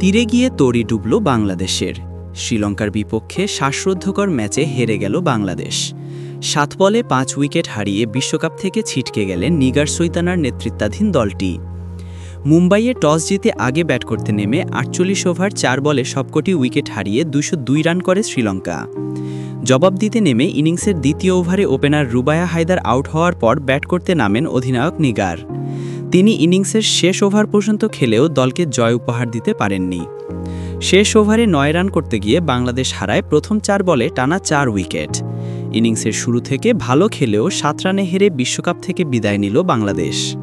তীরে গিয়ে তরি ডুবল বাংলাদেশের। শ্রীলঙ্কার বিপক্ষে শ্বাসরুদ্ধকর ম্যাচে হেরে গেল বাংলাদেশ। সাত বলে পাঁচ উইকেট হারিয়ে বিশ্বকাপ থেকে ছিটকে গেলেন নিগার সৈতানার নেতৃত্বাধীন দলটি। মুম্বাইয়ে টস জিতে আগে ব্যাট করতে নেমে আটচল্লিশ ওভার চার বলে সবকটি উইকেট হারিয়ে দুশো দুই রান করে শ্রীলঙ্কা। জবাব দিতে নেমে ইনিংসের দ্বিতীয় ওভারে ওপেনার রুবায়া হায়দার আউট হওয়ার পর ব্যাট করতে নামেন অধিনায়ক নিগার। তিনি ইনিংসের শেষ ওভার পর্যন্ত খেলেও দলকে জয় উপহার দিতে পারেননি। শেষ ওভারে নয় রান করতে গিয়ে বাংলাদেশ হারায় প্রথম চার বলে টানা চার উইকেট। ইনিংসের শুরু থেকে ভালো খেলেও সাত রানে হেরে বিশ্বকাপ থেকে বিদায় নিল বাংলাদেশ।